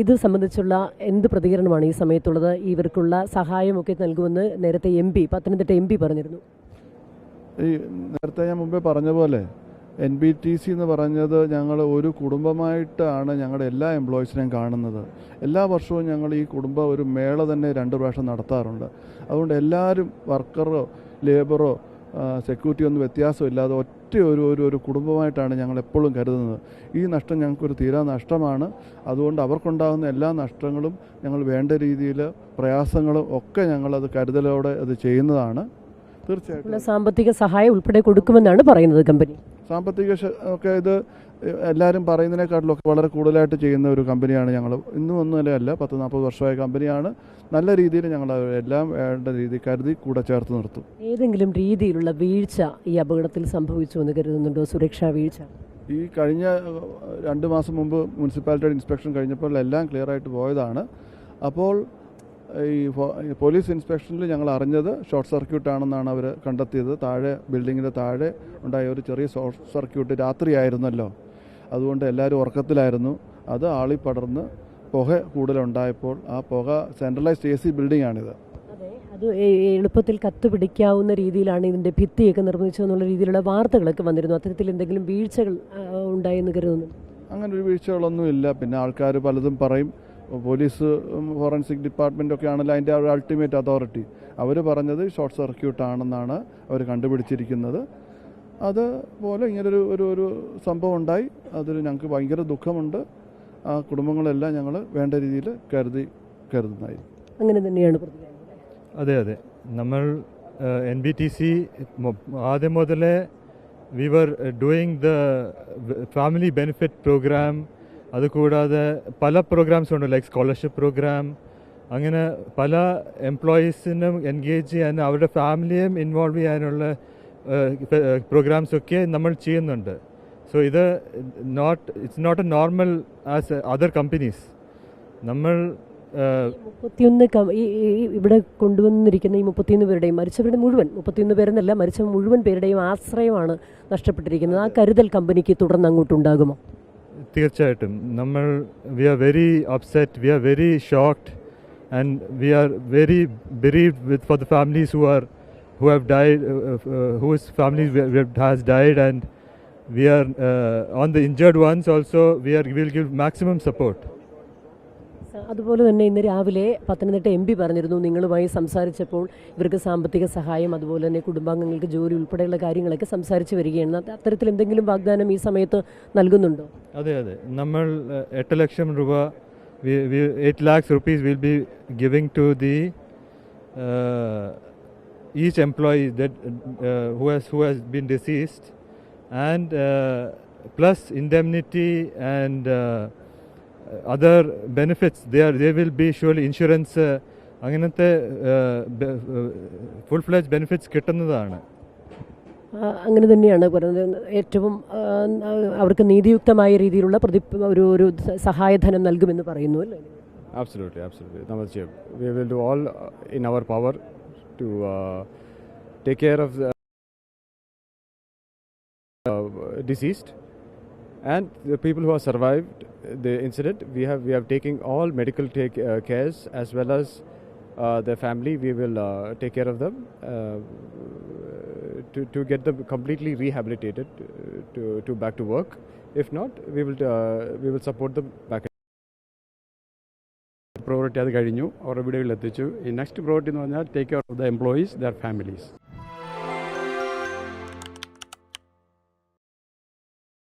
ഇത് സംബന്ധിച്ചുള്ള എന്ത് പ്രതികരണമാണ് ഈ സമയത്തുള്ളത്? ഇവർക്കുള്ള സഹായമൊക്കെ നൽകുമെന്ന് നേരത്തെ M P Pathanamthitta M P പറഞ്ഞിരുന്നു. ഈ നേരത്തെ ഞാൻ മുമ്പേ പറഞ്ഞ പോലെ എൻ ബി ടി സി എന്ന് പറഞ്ഞത് ഞങ്ങൾ ഒരു കുടുംബമായിട്ടാണ് ഞങ്ങളുടെ എല്ലാ എംപ്ലോയീസിനെയും കാണുന്നത്. എല്ലാ വർഷവും ഞങ്ങൾ ഈ കുടുംബ ഒരു മേള തന്നെ രണ്ട് പ്രാവശ്യം നടത്താറുണ്ട്. അതുകൊണ്ട് എല്ലാവരും വർക്കറോ ലേബറോ സെക്യൂരിറ്റി ഒന്നും വ്യത്യാസമില്ലാതെ ഒറ്റ ഒരു ഒരു ഒരു കുടുംബമായിട്ടാണ് ഞങ്ങൾ എപ്പോഴും കരുതുന്നത്. ഈ നഷ്ടം ഞങ്ങൾക്കൊരു തീരാ നഷ്ടമാണ്. അതുകൊണ്ട് അവർക്കുണ്ടാകുന്ന എല്ലാ നഷ്ടങ്ങളും ഞങ്ങൾ വേണ്ട രീതിയിൽ പ്രയാസങ്ങളും ഒക്കെ ഞങ്ങളത് കരുതലോടെ അത് ചെയ്യുന്നതാണ്. തീർച്ചയായിട്ടും. സാമ്പത്തിക സഹായം ഉൾപ്പെടെ കൊടുക്കുമെന്നാണ് പറയുന്നത് കമ്പനി. സാമ്പത്തിക ഒക്കെ ഇത് എല്ലാവരും പറയുന്നതിനെക്കാട്ടിലൊക്കെ വളരെ കൂടുതലായിട്ട് ചെയ്യുന്ന ഒരു കമ്പനിയാണ് ഞങ്ങൾ. ഇന്നും ഒന്നും അല്ല പത്ത് നാൽപ്പത് വർഷമായ കമ്പനിയാണ്. നല്ല രീതിയിൽ ഞങ്ങൾ എല്ലാം വേണ്ട രീതി കരുതി കൂടെ ചേർത്ത് നിർത്തും. ഏതെങ്കിലും രീതിയിലുള്ള വീഴ്ച ഈ അപകടത്തിൽ സംഭവിച്ചു എന്ന് കരുതുന്നുണ്ടോ? സുരക്ഷാ വീഴ്ച? ഈ കഴിഞ്ഞ രണ്ട് മാസം മുമ്പ് മുനിസിപ്പാലിറ്റിയുടെ ഇൻസ്പെക്ഷൻ കഴിഞ്ഞപ്പോൾ എല്ലാം ക്ലിയർ ആയിട്ട് പോയതാണ്. അപ്പോൾ ഈ പോലീസ് ഇൻസ്പെക്ഷനിൽ ഞങ്ങൾ അറിഞ്ഞത് ഷോർട്ട് സർക്യൂട്ട് ആണെന്നാണ് അവർ കണ്ടെത്തിയത്. താഴെ ബിൽഡിങ്ങിന്റെ താഴെ ഉണ്ടായ ഒരു ചെറിയ ഷോർട്ട് സർക്യൂട്ട് രാത്രിയായിരുന്നല്ലോ. അതുകൊണ്ട് എല്ലാവരും ഉറക്കത്തിലായിരുന്നു. അത് ആളി പടർന്ന് പുക കൂടുതലുണ്ടായപ്പോൾ ആ പുക സെൻട്രലൈസ്ഡ് എ സി ബിൽഡിംഗ് ആണിത്. അതെ എളുപ്പത്തിൽ കത്ത് പിടിക്കാവുന്ന രീതിയിലാണ് ഇതിന്റെ ഭിത്തിയൊക്കെ നിർമ്മിച്ചതെന്നുള്ള രീതിയിലുള്ള വാർത്തകളൊക്കെ വന്നിരുന്നു. അത്തരത്തിൽ എന്തെങ്കിലും വീഴ്ചകൾ ഉണ്ടായെന്ന് കരുതുന്നു. അങ്ങനെ ഒരു വീഴ്ചകളൊന്നും ഇല്ല പിന്നെ ആൾക്കാർ പലതും പറയും. പോലീസ് ഫോറൻസിക് ഡിപ്പാർട്ട്മെന്റ് ഒക്കെ ആണല്ലോ അതിന്റെ ഒരു അൾട്ടിമേറ്റ് അതോറിറ്റി അവർ പറഞ്ഞത് ഷോർട്ട് സർക്യൂട്ട് ആണെന്നാണ് അവർ കണ്ടുപിടിച്ചിരിക്കുന്നത്. അതുപോലെ ഇങ്ങനൊരു ഒരു ഒരു സംഭവം ഉണ്ടായി. അതിൽ ഞങ്ങൾക്ക് ഭയങ്കര ദുഃഖമുണ്ട്. ആ കുടുംബങ്ങളെല്ലാം ഞങ്ങൾ വേണ്ട രീതിയിൽ കരുതി കരുതുന്നതായിരിക്കും. അങ്ങനെ തന്നെയാണ് പ്രതികരണം അതെ അതെ. നമ്മൾ എൻ ബി ടി സി ആദ്യം മുതലേ we were doing the family benefit programme അതുകൂടാതെ പല പ്രോഗ്രാംസ് ഉണ്ട് ലൈക്ക് സ്കോളർഷിപ്പ് പ്രോഗ്രാം അങ്ങനെ പല എംപ്ലോയീസിനും എൻഗേജ് ചെയ്യാൻ അവരുടെ ഫാമിലിയും ഇൻവോൾവ് ചെയ്യാനുള്ള പ്രോഗ്രാംസ് ഒക്കെ നമ്മൾ ചെയ്യുന്നുണ്ട്. സോ ഇത് not it's not a normal as other companies നമ്മൾ മുപ്പത്തിയൊന്ന് ഇവിടെ കൊണ്ടുവന്നിരിക്കുന്ന ഈ മുപ്പത്തിയൊന്ന് പേരുടെയും മരിച്ചവരുടെ മുഴുവൻ മുപ്പത്തിയൊന്ന് പേരെന്നല്ല മരിച്ച മുഴുവൻ പേരുടെയും ആശ്രയമാണ് നഷ്ടപ്പെട്ടിരിക്കുന്നത്. ആ കരുതൽ കമ്പനിക്ക് തുടർന്ന് അങ്ങോട്ടുണ്ടാകുമോ? തീർച്ചയായിട്ടും നമ്മൾ we are very upset we are very shocked and we are very bereaved with for the families who are who have died whose families has died and we are on the injured ones also we are will give maximum support അതുപോലെ തന്നെ ഇന്ന് രാവിലെ Pathanamthitta M P പറഞ്ഞിരുന്നു നിങ്ങളുമായി സംസാരിച്ചപ്പോൾ ഇവർക്ക് സാമ്പത്തിക സഹായം അതുപോലെ തന്നെ കുടുംബാംഗങ്ങൾക്ക് ജോലി ഉൾപ്പെടെയുള്ള കാര്യങ്ങളൊക്കെ സംസാരിച്ച് വരികയാണ്. അത് അത്തരത്തിൽ എന്തെങ്കിലും വാഗ്ദാനം ഈ സമയത്ത് നൽകുന്നുണ്ടോ? അതെ അതെ. നമ്മൾ എട്ട് ലക്ഷം രൂപ eight lakhs rupees will be giving to the each employee who has who has been deceased and plus indemnity and other benefits there are they will be surely insurance അങ്ങനത്തെ ഫുൾ ഫ്ലെജ് ബെനിഫിറ്റ്സ് കിട്ടുന്നതാണ് അങ്ങനെ തന്നെയാണ് പറയുന്നത് ഏറ്റവും അവർക്ക് നീതിയുക്തമായ രീതിയിലുള്ള പ്രതി ഒരു ഒരു സഹായധനം നൽകുമെന്ന് പറയുന്നു അല്ലേ Absolutely, absolutely. Namaste. We will do all uh, in our power to uh, take care of the uh, deceased and the people who have survived the incident. We have we have taken all medical take uh, cares as well as uh, their family. We will uh, take care of them uh, to to get them completely rehabilitated uh, to to back to work. If not, we will uh, we will support them back. പ്രോറിറ്റി അത് കഴിഞ്ഞു അവരുടെ വീടുകളിൽ എത്തിച്ചു ഈ next പ്രോറിറ്റി എന്ന് പറഞ്ഞാൽ take care of the employees their families